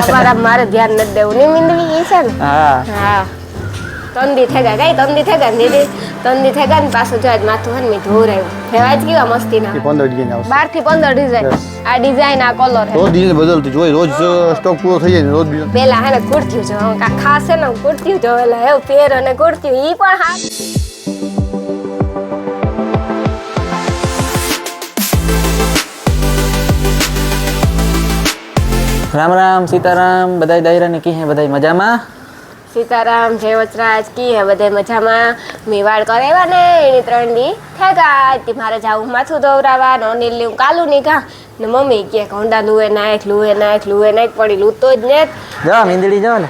અમારા મારે ધ્યાન નથી દેવું. નહીં મીંદવી ઈ છે ને? હા. હા. તંદી થઈ ગયા કઈ તંદી થઈ ગયા ને દીદી. તંદી થઈ ગયા ને પાછું જો આજ માથું હન ને મેં ધોર આવ્યું ફેવાય જ કેવા મસ્તી ના એ પંદર ડિઝાઇન આવશે. બારથી પંદર ડિઝાઇન. આ ડિઝાઇન આ કલર હે. રોજ ડિઝાઇન બદલતી જોઈ રોજ સ્ટોક પૂરો થઈ જાય રોજ ડિઝાઇન. પેલા હે ને કુર્તીયું છે કા ખાસ છે ને કુર્તીયું જોવેલા હે પેર અને કુર્તીયું ઈ પણ હા રામ રામ સીતારામ બધાય દાયરાને કી હે બધાય મજામાં? સીતારામ જય વચરાજ કી હે બધે મજામાં? મેં વાળ કરાવ્યા ને એની ત્રણ દી થઈ ગયા તે મારે જાવું માથું ધોવરાવા નો નીલ ને હું કાલું નીકળા ને મમ્મી કે કોંડા લુએ નાખ લુએ નાખ લુએ નાખ પડી લૂતો જ ને જા મીંદડી જાવ ને.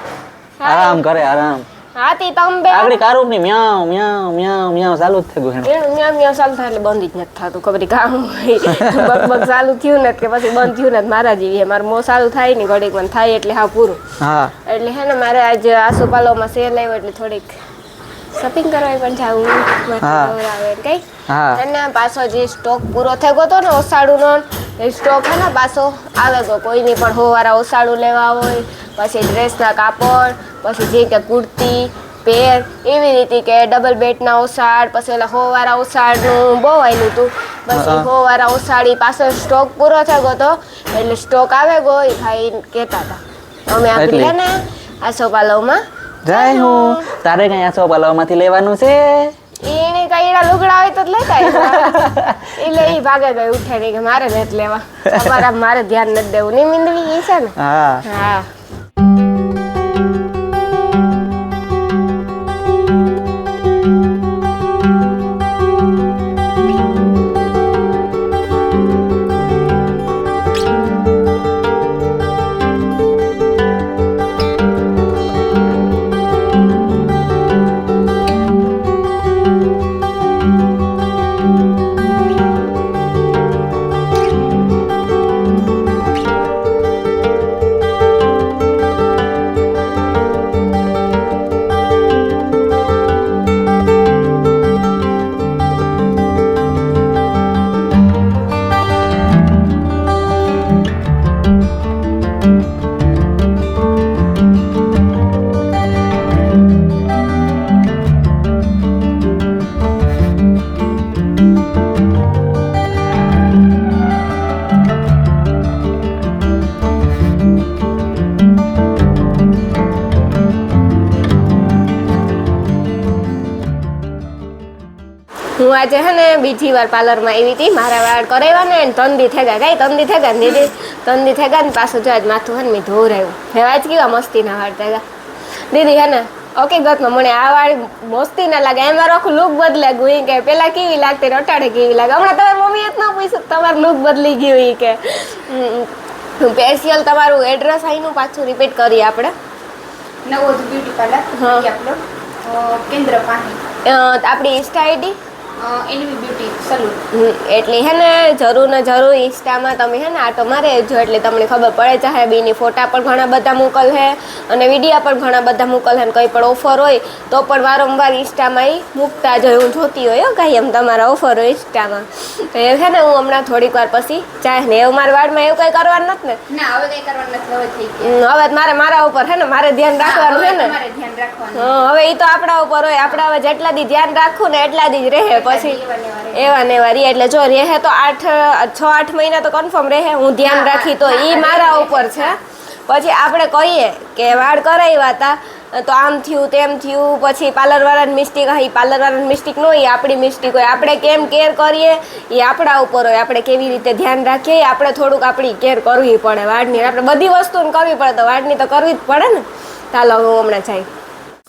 આરામ કરે આરામ. હા તંબે આગળ કારુકની મ્યાઉ મ્યાઉ મ્યાઉ મ્યાઉ ચાલુ જ થઈ ગયું એનું મ્યાઉ મ્યાઉ ચાલુ થાય એટલે બંધ જ નથી થતું ખબર કામ બક બક ચાલુ થયું ને કે પછી બંધ થયું ને મારા જેવી. મારું મો ચાલુ થાય ને ઘડીક મને થાય એટલે હા પૂરું. હા. એટલે હે ને મારે આજ આસોપાલોમાં સેલ આવ્યો એટલે થોડીક શોપિંગ કરવા પણ જાવું કઈ. હા. અને પાછો જે સ્ટોક પૂરો થઈ ગયો હતો ને ઓસાડુનો સ્ટોક હે ને પાછો આવે તો કોઈની પણ હોવારા ઓસાડું લેવા હોય પછી ડ્રેસના કાપડ પછી જે કે કુર્તી પેર એવી રીતે કે ડબલ બેટના ઓસાડ પછી ઓલા હોવારા ઓસાડનું બહુ આવેલું હતું પછી હોવારા ઓસાડી પાછો સ્ટોક પૂરો થઈ ગયો હતો એટલે સ્ટોક આવે ગયો એ ભાઈ કહેતા હતા અમે આપણે ને હે ને આસોપાલવમાં જાય હું. તારે કઈ આસો પાલવમાંથી લેવાનું છે? એને કઈ એના લુગડા હોય તો લેતા. એટલે ઈ ભાગે ગઈ ઉઠે નહીં કે મારે નથી લેવા. અમારા મારે ધ્યાન નથી દેવું. નહીં મીંદવી એ છે ને? હા. હા. આજે છે ને બીજી વાર પાર્લરમાં આવી હતી મારા વાળ કરાવ્યા ને તંદી થેગા. કઈ તંદી થેગા ને દીદી તંદી થેગા ને પાછું જો માથું હે ને મેં ધોરાયું ફેવા જ કેવા મસ્તીના વાળ થેગા. દીદી હે ને હકીકતમાં મને આ વાળ મસ્તી ના લાગે. એમાં આખું લુક બદલે ગુઈ કે પેલા કેવી લાગતી અટાડે કેવી લાગે? હમણાં તમારી મમ્મીએ જ ન પૂછ્યું તમારું લુક બદલી ગયું કે. સ્પેશિયલ તમારું એડ્રેસ અહીંનું પાછું રિપીટ કરીએ આપણે. નવોદ બ્યુટી પાર્લર હા. આપણો કેન્દ્ર પાણી. આપણી insta ID NV beauty salon. એટલે હે ને જરૂર ને જરૂર ઇન્સ્ટામાં તમે હે ને આટો મારે જો એટલે તમને ખબર પડે ચાહે બીની ફોટા પણ ઘણા બધા મોકલ હે અને વિડીયા પણ ઘણા બધા મોકલ હે કંઈ પણ ઓફર હોય તો પણ વારંવાર ઇન્સ્ટામાં એ મૂકતા જ હોય હું જોતી હોય હો કાંઈ એમ તમારા ઓફર હોય ઇન્સ્ટામાં. તો એ છે ને હું હમણાં થોડીક વાર પછી ચાહે ને એવું મારા વાળમાં એવું કંઈ કરવાનું નથી ને? હવે કઈ કરવાનું નથી મારે મારા ઉપર હે ને મારે ધ્યાન રાખવાનું હે ને. હા, હવે એ તો આપણા ઉપર હોય આપણા હવે જેટલા દી ધ્યાન રાખવું ને એટલા દી જ રહે પછી એવા ને એવા રહે. એવા ને એવા રી એટલે જો રહે તો આઠ છ આઠ મહિના તો કન્ફર્મ રહે. હું ધ્યાન રાખી તો એ મારા ઉપર છે. પછી આપણે કહીએ કે વાળ કરાવ્યા હતા. તો આમ થયું તેમ થયું. પછી પાર્લર વાળાની મિસ્ટેક હોય એ વાળાની મિસ્ટેક ન હોય આપણી મિસ્ટેક હોય. આપણે કેમ કેર કરીએ? એ આપણા ઉપર હોય. આપણે કેવી રીતે ધ્યાન રાખીએ? આપણે થોડુંક આપણી કેર કરવી પડે વાળની. આપણે બધી વસ્તુને કરવી પડે તો વાળની તો કરવી જ પડે ને. ચાલો હું હમણાં જાય.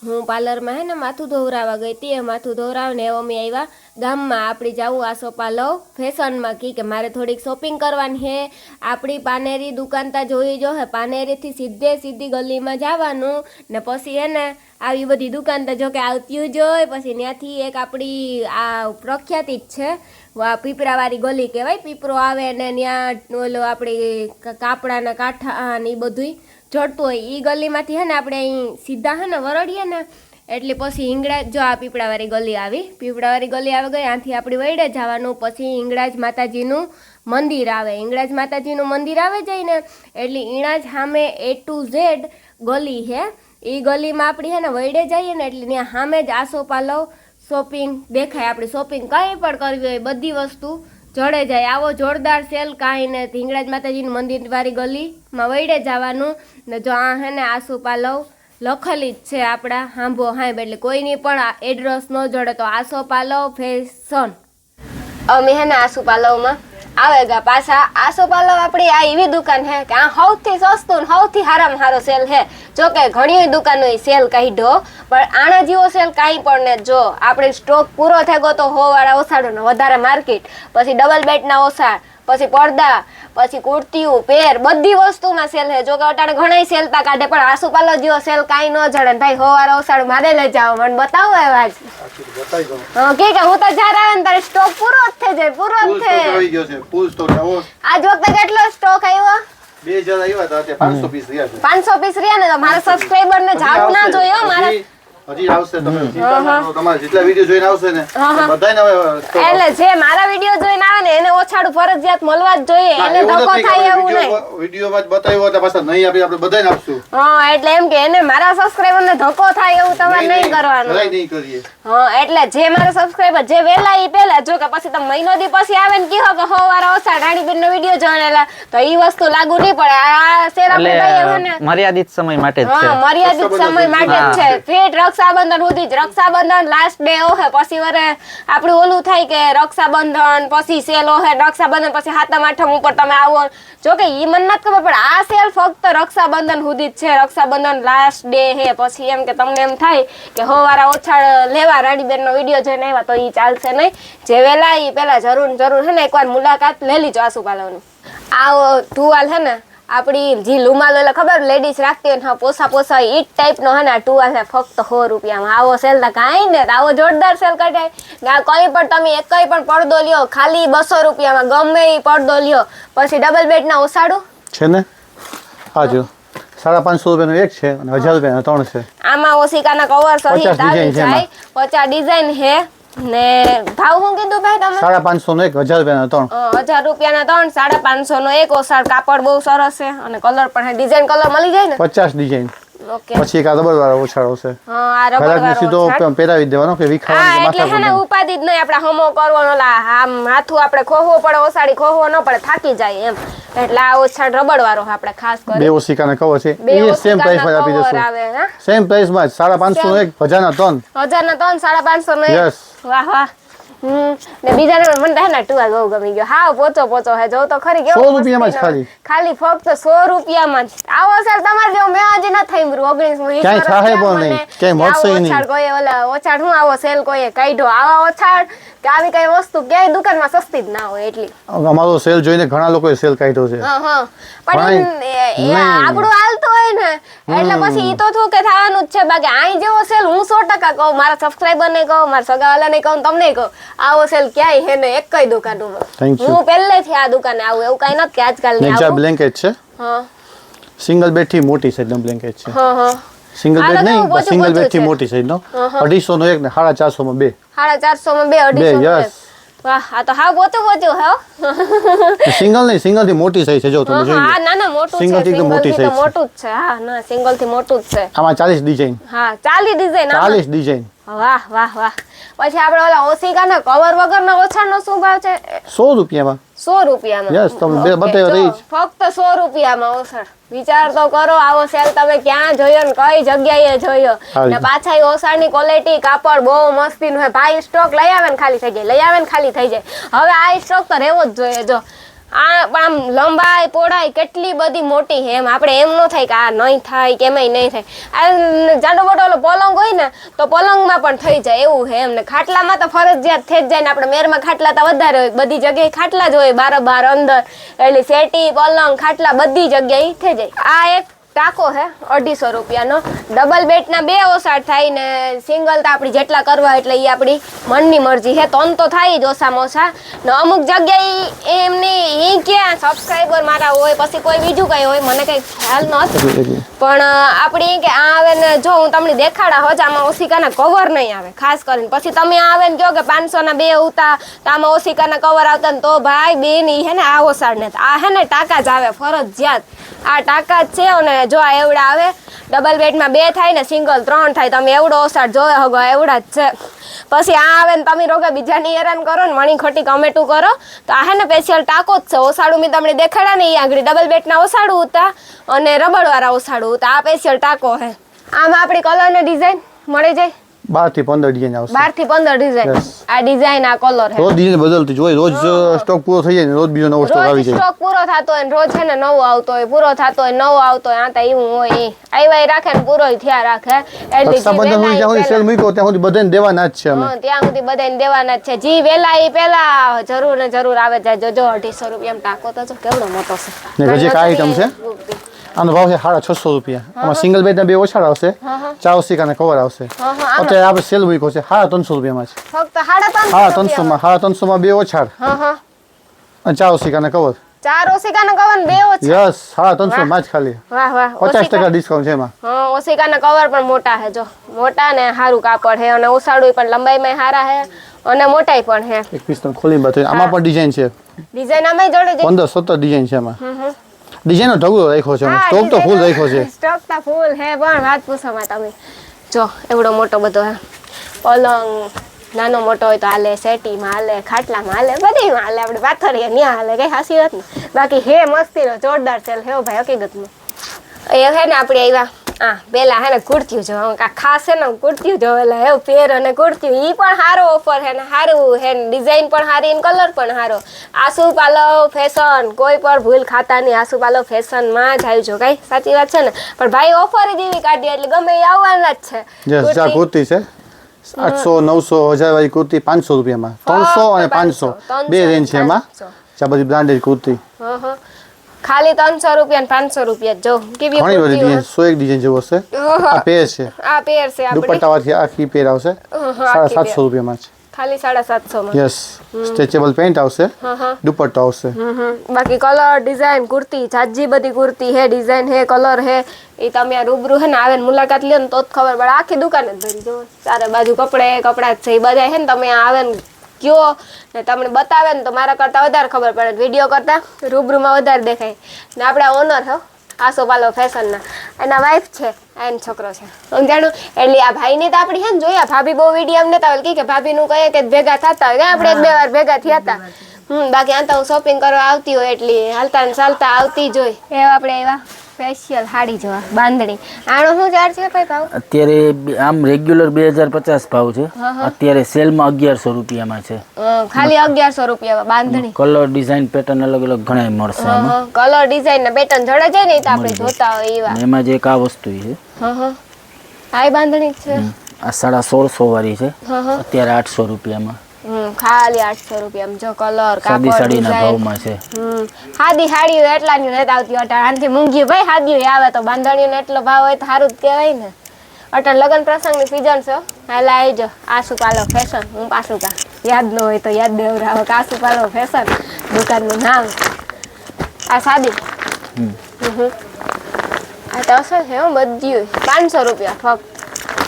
હું પાર્લરમાં હે ને માથું ધોવરાવા ગઈ હતી, એ માથું ધોવરાવ ને અમે આવ્યા ગામમાં. આપણી જાવું આ સોપા લઉં. ફેશનમાં કી કે મારે થોડીક શોપિંગ કરવાની હે. આપણી પાનેરી દુકાન તા જોઈ જો હે, પાનેરીથી સીધે સીધી ગલીમાં જવાનું. ને પછી હે ને આવી બધી દુકાન તો જોકે આવતી જ હોય, પછી ત્યાંથી એક આપણી આ પ્રખ્યાતિ જ છે. પીપરાવાળી ગલી કહેવાય, પીપરો આવે ને ત્યાં ઓલો આપણી કાપડાના કાંઠા ને એ બધુંય જડતું હોય એ ગલીમાંથી હે ને આપણે અહીં સીધા હે ને વરડીએ ને, એટલે પછી હિંગળા જો આ પીપળાવાળી ગલી આવી. પીપળાવાળી ગલી આવી ગઈ આથી આપણે વૈડે જવાનું, પછી હિંગળાજ માતાજીનું મંદિર આવે. હિંગળાજ માતાજીનું મંદિર આવે જઈને, એટલે ઈણાજ સામે એ ટુ ઝેડ ગલી છે એ ગલીમાં આપણી હે ને વૈડે જઈએ ને, એટલે ત્યાં સામે જ આસો પાલવ શોપિંગ દેખાય. આપણી શોપિંગ કંઈ પણ કરવી હોય, બધી વસ્તુ જડે જાય. આવો જોરદાર સેલ કાંઈ ને હિંગળાજ માતાજીનું મંદિર વાળી ગલીમાં વૈડે જવાનું. ને જો આ હે ને આસુ પાલવ લખેલી જ છે આપણા હાંભો હાંભ. એટલે કોઈની પણ એડ્રેસ ન જોડે તો આસો પાલવ ફેશન અમે હે ને આસુ પાલવમાં આવે ગા પાછા. આસો પાલવ આપણી આ એવી દુકાન હે કે આ સૌથી સસ્તું ને સૌથી હારામાં હારો સેલ હે. જો કે ઘણી દુકાનો સેલ કાઢ્યો પણ આના જેવો સેલ કાંઈ પણ ને જો. આપણે સ્ટોક પૂરો થઈ ગયો તો હોવાળા ઓસાડો ને વધારે માર્કેટ પછી ડબલ બેડના ઓસાડ પછી પડદા પછી કુર્તીઓ પેર બધી વસ્તુમાં સેલ છે. જો કે અટાણે ઘણા સેલતા કાઢે પણ આસુપાલો જેવો સેલ કાઈ ન જડે. ભાઈ હોવાર ઓસાડ મારે લઈ જાવ મને બતાવો એ વાત. હા કે કે હું તો જ્યારે આવે ને તારે સ્ટોક પૂરો જ થઈ જાય પૂરો જ થઈ આજ વખતે કેટલો સ્ટોક આવ્યો? બે હજાર આવ્યા હતા પાંચસો પીસ રહ્યા પાંચસો પીસ રહ્યા ને તો મારા સબસ્ક્રાઈબર ને જાવ ના જોયો મારા હજી- આવશે તમે ચિંતા ના કરો. તમારા જેટલા વીડિયો જોઈને આવશે ને બધાને હવે એટલે જે મારા વીડિયો જોઈને આવે ને એને ઓછાડું ફરજિયાત મળવા જ જોઈએ. એને ધક્કો થાય એવું નહીં. વિડીયો- વિડીયોમાં જ બતાવ્યો એટલે પાછા નહીં આપી આપણે બધાને આપશું. હા એટલે એમ કે એને મારા સબસ્ક્રાઇબર ને ધક્કો થાય એવું તમારે નહીં કરવાનું. નહીં કરીએ. હા એટલે જે મારા સબસ્ક્રાઇબર જે વેલા ઈ પેલા જો કે પછી તમે મહિનો દી પછી આવે ને કીધો કે હો વાર ઓછા રાણીબેન નો વીડિયો જોણેલા તો ઈ વસ્તુ લાગુ નહીં પડે. આ શેર ભાઈ હવે ને મર્યાદિત સમય માટે જ છે. હા મર્યાદિત સમય માટે જ છે. ફેટ રક્ષાબંધન સુધી જ. રક્ષાબંધન લાસ્ટ ડે ઓહે. પછી વરે આપણું ઓલું થાય કે રક્ષાબંધન, પછી સેલ ઓહે. રક્ષાબંધન, પછી હાથમ આઠમ ઉપર તમે આવો. જો કે ઈ મને નથી ખબર, પણ આ સેલ ફક્ત રક્ષાબંધન સુધી જ છે. રક્ષાબંધન લાસ્ટ ડે હે. પછી એમ કે તમને એમ થાય કે હો વારા ઓછા લેવા રાણીબેનનો વીડિયો જોઈને આવ્યા તો ઈ ચાલશે નહીં. જે વહેલા ઈ પેલા જરૂર જરૂર હે ને એકવાર મુલાકાત લઈ લીજો આસુપાલવની આ ટુવાલ હે ને. આપણી જે લુમાલો એટલે ખબર? લેડીઝ રાખતી હોય હા પોસા પોસા ઈ જ ટાઈપનો હે ને ટુવાલ છે ફક્ત સો રૂપિયામાં. આવો સેલ તો કાંઈ ને આવો જોરદાર સેલ કઢાય ના કંઈ પણ તમે એક કંઈ પણ પડદો લ્યો ખાલી બસો રૂપિયામાં ગમે એ પડદો લ્યો. પછી ડબલ બેડના ઓસાડું? છે ને? હા જો સાડા પાંચસો રૂપિયાનો એક છે અને હજાર રૂપિયાનો ત્રણ છે. આમાં ઓસિકાના કવર સહિત પચાસ આવી જાય. પચાસ ડિઝાઇન હે ને ભાવ શું કીધું ભાઈ તમે? સાડા પાંચસો નો એક હજાર રૂપિયા ત્રણ. હજાર રૂપિયા ના ત્રણ સાડા પાંચસો નો એક ઓસાડ કાપડ બહુ સરસ છે. અને કલર પણ ડિઝાઇન કલર મળી જાય ને? પચાસ ડિઝાઇન પછી એક આ રબર વાળો ઓછાળો છે. હા આ રબર સીધો પહેરાવી દેવાનો કે વિખાવાનો એટલે હે ને ઉપાધિ જ નહીં આપણે હમો કરવાનો. લા આમ માથું આપણે ખોહવો પડે ઓસાડી ખોહવો ન પડે થાકી જાય એમ. એટલે આ ઓછાડ રબડ વાળો આપણે ખાસ બે કરી ઓસિકાના કવર છે એ સેમ પ્રાઇસમાં આપી દેશું. સેમ પ્રાઇસમાં જ સાડા પાંચસો નો એક હજારના ત્રણ. હજાર ના ત્રણ સાડા પાંચસો નો એક. Yes. વાહ વાહ. હમ ને બીજા ને મને હે ને ટુવાલ બહુ ગમી ગયો. હા પોચો પોચો હે જો તો ખરી કેવો 100 રૂપિયામાં જ ખાલી. ખાલી ફક્ત 100 રૂપિયામાં જ. આવો સર તમાર જો મેં આજે ના થઈ મરું ઓગણીસ વીસ ક્યાંય થયા પણ નહીં. ક્યાંય કે મળશે નહીં. ઓછાડ કોઈ ઓલા ઓછાડ હું આવો સેલ કોઈ કાઢ્યો? આવા ઓછાડ કે આવી કઈ વસ્તુ ક્યાંય દુકાનમાં સસ્તી જ ના હોય એટલી. અમારો સેલ જોઈને ઘણા લોકોએ સેલ કાઢ્યો છે. હા હા. પણ આપણું હાલતું હોય ને એટલે પછી ઈ તો થયું કે થવાનું જ છે. બાકી આઈ જેવો સેલ હું સો ટકા કહું મારા સબસ્ક્રાઈબર ને કહું મારા સગાવાલા ને કહું તમને કહું આવો સેલ ક્યાંય હે ને એક કઈ દુકાન. હું પહેલેથી આ દુકાને આવું એવું કઈ નથી આજકાલ ને ની આવું. બ્લેન્કેટ છે? હા. સિંગલ બેડથી મોટી સાઈઝ નો બ્લેન્કેટ છે. હા હા. સિંગલ બેડ નહીં સિંગલ બેડથી મોટી સાઈઝ નો. અઢીસો નો એક ને સાડા ચારસો માં બે. સાડા ચારસો માં બે અઢીસો. એક. વાહ આ તો હા પોતું પોતું હો. સિંગલ નહીં સિંગલથી મોટી સાઈઝ છે જો તમે જોઈ હા ના ના મોટું છે સિંગલથી મોટી છે. મોટું જ છે. હા ના સિંગલથી મોટું જ છે. આમાં ચાલીસ ડિઝાઇન હા ચાલી ડિઝાઇન ચાલીસ ડિઝાઇન વાહ વાહ વાહ. પછી આપણે ઓલા ઓસિકાના કવર વગરના ઓછાનો શું ભાવ છે? સો રૂપિયામાં. 100 રૂપિયામાં. યસ તમે બે બતાવ્યો જ. ફક્ત 100 રૂપિયામાં ઓસર. વિચાર તો કરો આવો સેલ તમે ક્યાં જોયો ને કઈ જગ્યાએ જોયો? ને પાછા ઈ ઓસારની ક્વોલિટી કાપડ બહુ મસ્તીનું હોય. ભાઈ સ્ટોક લઈ આવે ને ખાલી થઈ જાય લઈ આવે ને ખાલી થઈ જાય. હવે આ સ્ટોક તો રહેવો જ જોઈએ. જો આ આમ લંબાઈ પોળાઈ કેટલી બધી મોટી એમ. આપણે એમ ન થાય કે આ નહીં થાય કે એમાંય નહીં થાય. આ જાડો મોટો ઓલો પલંગ હોય ને, તો પલંગમાં પણ થઈ જાય એવું એમ ને ખાટલામાં તો ફરજિયાત થઈ જ જાય ને. આપણે મેરમાં ખાટલા તો વધારે હોય. બધી જગ્યાએ ખાટલા જ હોય. બાર બાર, અંદર. એટલે સેટી, પલંગ, ખાટલા બધી જગ્યાએ થઈ જાય. આ એક ટાકો હે અઢીસો રૂપિયાનો. ડબલ બેડના બે ઓસાડ થાય ને સિંગલ તો આપણી જેટલા કરવા એટલે એ આપણી મનની મરજી હે. તોન તો થાય જ ઓછામાં ઓછા. ને અમુક જગ્યાએ એમને એ ક્યાં સબસ્ક્રાઈબર મારા હોય પછી કોઈ બીજું કંઈ હોય મને કંઈ ખ્યાલ નથી પણ આપણી ઈ કે આ આવે ને જો હું તમને દેખાડા હોજ આમાં ઓસિકાના કવર નહીં આવે ખાસ કરીને. પછી તમે આવે ને કહો કે પાંચસોના બે ઉતા તો આમાં ઓસિકાના કવર આવતા ને તો ભાઈ બેન એ હે ને આ ઓસાડ ને આ હે ને ટાકા જ આવે ફરજિયાત. આ ટાકા જ છે અને જો આ એવડા આવે ડબલ બેડમાં બે થાય ને સિંગલ ત્રણ થાય તમે એવડો ઓસાડ જોવે હગો એવડા જ છે. પછી આ આવે ને તમે રોગે બીજાની હેરાન કરો ને, મણી ખોટી કમેટું કરો, તો આ હે ને સ્પેશિયલ ટાકો જ છે. ઓસાડું મેં તમને દેખાડા ને એ આગળ ડબલ બેટના ઓસાડું હતા અને રબડવાળા ઓસાડું હતા. આ સ્પેશિયલ ટાકો હે. આમાં આપણી કલરની ડિઝાઇન મળી જાય. બારથી પંદર ડિઝાઇન આવશે. 12 થી પંદર ડિઝાઇન આ ડિઝાઇન આ કલર હે રોજ ડિઝાઇન બદલતી હોય રોજ સ્ટોક પૂરો થઈ જાય ને રોજ બીજો નવો સ્ટોક આવી જાય. સ્ટોક પૂરો થતો હોય ને રોજ છે ને નવો આવતો હોય પૂરો થતો હોય નવો આવતો હોય આ તો એવું હોય. આવ્યા રાખે ને પૂરો થયા રાખે. એટલે રક્ષાબંધન સુધી જ્યાં સુધી સેલ મૂક્યો ત્યાં સુધી બધાને દેવાના જ છે અમે. ત્યાં સુધી બધાને દેવાના જ છે. જી વેલા એ પેલા જરૂર ને જરૂર આવે જાય. જોજો 250 રૂપિયા ટાકો તો કેવડો મોટો છે. ને હજી આઈટમ છે? આનો ભાવ છે સાડા છસો રૂપિયા આમાં સિંગલ બેડ ના બે ઓછા આવશે ચાર સિક્કાના કવર આવશે હા, હા, આમાં અત્યારે આપણે સેલ મૂક્યો છે સાડા ત્રણસો રૂપિયામાં છે ફક્ત સાડા ત્રણસો સાડા ત્રણસો રૂપિયામાં. માં સાડા ત્રણસો માં બે ઓછા હા હા અને ચાર સિક્કાના કવર ચાર ઓસિકાના કવર ને બે ઓછા યસ સાડા ત્રણસો માં જ ખાલી વાહ વાહ પચાસ ઓસિકા- ટકા ડિસ્કાઉન્ટ છે એમાં હા ઓસિકાના કવર પણ મોટા હે જો મોટા ને સારું કાપડ હે અને ઓસાડું પણ લંબાઈમાં સારા હે અને મોટાઈ પણ હે એક પીસ તમને ખોલીને બતાવી આમાં પણ ડિઝાઇન છે ડિઝાઇન આમાં જોડે જઈ પંદર સત્તર ડિઝાઇન છે એમાં ડિઝાઇનનો ઢગલો રાખ્યો છે સ્ટોક તો ફૂલ રાખ્યો છે સ્ટોક તો ફૂલ હે પણ વાત પૂછો માં તમે જો એવડો મોટો બધો હે પલંગ નાનો મોટો હોય તો હાલે સેટીમાં હાલે ખાટલામાં હાલે બધીમાં હાલે આપણે પાથરીએ ન્યા હાલે કઈ હાસી વાત ને બાકી હે મસ્તીનો જોરદાર સેલ હે ભાઈ ભાઈ હકીકતમાં એ હે ને આપણે આવ્યા હા પેલા હે ને કુર્તીયું જો ખાસ હે ને કુર્તીઓ જો એટલે હે પેર અને કુર્તીયું ઈ પણ સારો ઓફર હે ને સારું હે ને ડિઝાઇન પણ સારી ને કલર પણ સારો આસુ પાલો ફેશન કોઈ પણ ભૂલ ખાતા નહીં. આસુ પાલો ફેશનમાં જ આવ્યું જો કઈ? સાચી વાત છે ને? પણ ભાઈ ઓફર જ એવી કાઢી એટલે ગમે એ આવવાના જ છે. જા કુર્તી છે. આઠસો નવસો હજાર વાળી કુર્તી પાંચસો રૂપિયામાં. ત્રણસો અને પાંચસો. બે રેન્જ છે એમાં. બધી બ્રાન્ડેડ કુર્તી. હા હં. ખાલી ત્રણસો રૂપિયા ને પાંચસો રૂપિયા જો કેવી ઘણી બધી ડિઝાઇન સો ડિઝાઇન જેવો છે આ પેર છે. આ પેર છે આપણે. દુપટ્ટાવાળી આખી પેર આવશે. હં, સાડા આખી સાતસો પેર. રૂપિયામાં છે. ખાલી સાડા સાતસો માં. યસ સ્ટ્રેચેબલ પેન્ટ આવશે. દુપટ્ટો આવશે. બાકી કલર ડિઝાઇન કુર્તી જાજી બધી કુર્તી હે ડિઝાઇન હે કલર હે. એ તમે આ રૂબરૂ હે ને આવે ને મુલાકાત લે ને તો જ ખબર પડે. આખી દુકાન જ ભરી. જો ચારે બાજુ કપડે કપડા જ છે. એ બધા હે ને તમે આવે ને કયો ને તમને બતાવે ને તો મારા કરતાં વધારે ખબર પડે વીડિયો કરતાં રૂબરૂમાં વધારે દેખાય. ને આપણા ઓનર હો, આસો પાલો ફેશનના એના વાઈફ છે, એન છોકરો છે. સમજાણું? એટલે આ ભાઈને તો આપણી હે ને જોયા. ભાભી બહુ વીડિયો અમને હોય કે ભાભીનું કહીએ કે ભેગા થતા હોય. આપણે એક બે વાર ભેગા થયા હતા. હમ, બાકી આ તો હું શોપિંગ કરવા આવતી હોય એટલી હાલતા ને ચાલતા આવતી જ હોય. એવા આપણે એવા. સ્પેશિયલ હાડી જોવા બાંધણી. આનો શું ચાર્જ છે ભાઈ ભાવ? અત્યારે આમ રેગ્યુલર બે હજાર પચાસ ભાવ છે. અત્યારે સેલમાં અગિયારસો રૂપિયામાં છે. ખાલી અગિયારસો રૂપિયામાં બાંધણી. કલર ડિઝાઇન પેટર્ન અલગ અલગ ઘણા મળશે હા કલર ડિઝાઇન ને પેટર્ન જડે જાય ને તો આપણે જોતા હોય એવા એમાં જે એક આ વસ્તુ છે. હા હા. આ બાંધણી છે. આ સાડા સોળસો વાળી છે. અત્યારે આઠસો રૂપિયામાં. ખાલી આઠસો રૂપિયા જો કલર કાપડ સાડીના ભાવમાં છે. સાડીઓ એટલાની નથી આવતી અટાણ. આનથી મૂંગી ભાઈ સાદીઓ આવે તો બાંધણીનો એટલો ભાવ હોય તો સારું જ કહેવાય ને. અટાણ લગ્ન પ્રસંગની સિઝન છે હાલા આવજો આસુ પાલો ફેશન હું પાસું કા. યાદ ન હોય તો યાદ દેવરાવો આસુ પાલો ફેશન દુકાનનું નામ. આ સાદી. આ તો અસર છે હું બધી પાંચસો રૂપિયા ફક્ત.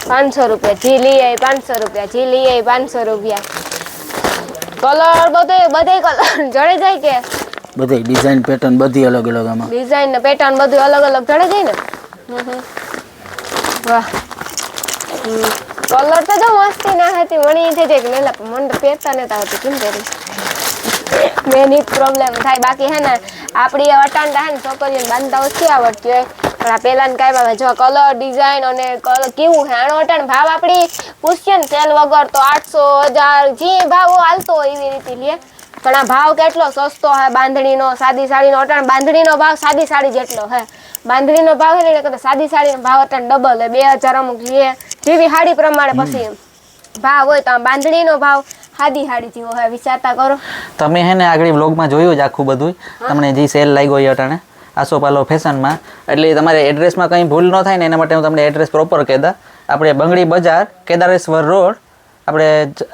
પાંચસો રૂપિયા. જી લઈ આવી પાંચસો રૂપિયા. જી લઈ આવી પાંચસો રૂપિયા. કલર બધે બધે કલર. જડે જાય કે? બધી ડિઝાઇન પેટર્ન બધી અલગ અલગ આમાં. ડિઝાઇન ને પેટર્ન બધું અલગ અલગ જડે જાય ને. વાહ. કલર તો જો મસ્તી ના હતી મણી છે જે મેલા મન પહેરતા નતા આવતું કેમ કરી? મેની પ્રોબ્લેમ થાય. બાકી હે ને આપણી અટાંડા હે ને છોકરીઓને બાંધતા ઓછી આવડતી હોય? પણ આ પેલા ને કાંઈ જો કલર ડિઝાઇન અને કલર કેવું હે? અટાણ ભાવ આપણી પૂછીએ ને સેલ વગર તો આઠસો હજાર જે ભાવ હાલતો હોય એવી રીતે લે. પણ આ ભાવ કેટલો સસ્તો હે બાંધણીનો સાદી સાડીનો અટાણ બાંધણીનો ભાવ સાદી સાડી જેટલો હે. બાંધણીનો ભાવ એટલે સાદી સાડીનો ભાવ અટાણ ડબલ હે બે હજાર અમુક લે. જેવી સાડી પ્રમાણે પછી ભાવ હોય તો બાંધણીનો ભાવ સાદી સાડી જેવો હે વિચારતા કરો. તમે હે ને આગળ વ્લોગમાં જોયું જ આખું બધું. તમને જે સેલ લાગ્યો હોય અટાણે. આસોપાલો ફેશનમાં એટલે તમારે એડ્રેસમાં કંઈ ભૂલ ન થાય ને એના માટે હું તમને એડ્રેસ પ્રોપર કહેતા આપણે બંગડી બજાર કેદારેશ્વર રોડ આપણે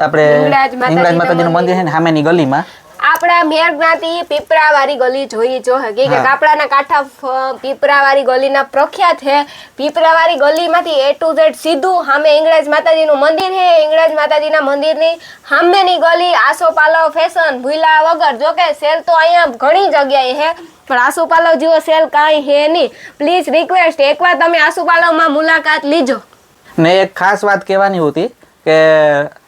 આપણે હિંગળાજ માતાજીનું મંદિર છે ને સામેની ગલીમાં. આપણા મેર જ્ઞાતિ પીપરાવાળી ગલી જોઈ જો હકી કે કાપડાના કાંઠા પીપરાવાળી ગલીના પ્રખ્યાત છે. પીપરાવાળી ગલીમાંથી એ ટુ ઝેડ સીધું સામે ઇંગળાજ માતાજીનું મંદિર છે. ઇંગળાજ માતાજીના મંદિરની સામેની ગલી આસોપાલવ ફેશન ભૂલા વગર જો કે સેલ તો અહીંયા ઘણી જગ્યાએ છે. પણ આસોપાલવ જેવો સેલ કાંઈ છે નહીં. પ્લીઝ રિક્વેસ્ટ એકવાર તમે આસોપાલવમાં મુલાકાત લીજો. ને એક ખાસ વાત કહેવાની હતી કે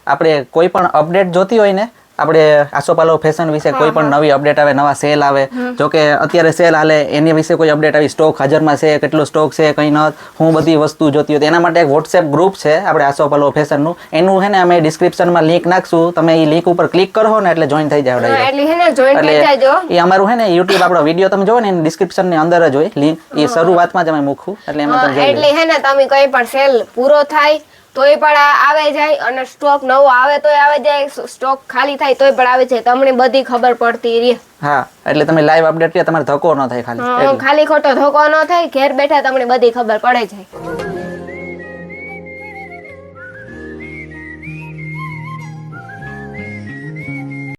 આપણે કોઈ પણ અપડેટ જોતી હોય ને આપણે આસોપાલો ફેશન વિશે કોઈ પણ નવી અપડેટ આવે નવા સેલ આવે જો કે અત્યારે સેલ હાલે એની વિશે કોઈ અપડેટ આવી? સ્ટોક હાજરમાં છે કેટલો સ્ટોક છે કંઈ ન હું બધી વસ્તુ જોતી હતી એના માટે એક વોટ્સએપ ગ્રુપ છે આપણે આસોપાલો ફેશનનું એનું છે ને અમે ડિસ્ક્રિપ્શનમાં લિંક નાખશું. તમે એ લિંક ઉપર ક્લિક કરો ને એટલે જોઈન થઈ જાવ એટલે એ અમારું છે ને યુટ્યુબ આપણો વીડિયો તમે જોવો ને એની ડિસ્ક્રિપ્શનની અંદર જ હોય. લિંક એ શરૂઆતમાં જ અમે મૂકવું એટલે એમાં તમે એટલે. હે ને તમે કઈ પણ સેલ પૂરો થાય તોય પણ આવે જાય અને સ્ટોક નવો આવે તોય આવે જાય સ્ટોક ખાલી થાય તોય પણ આવે છે તમને બધી ખબર પડતી રહે. હા એટલે તમે લાઈવ અપડેટ તમારે ધક્કો ન થાય ખાલી. ખાલી ખોટો ધોકો ન થાય ઘેર બેઠા તમને બધી ખબર પડે જાય.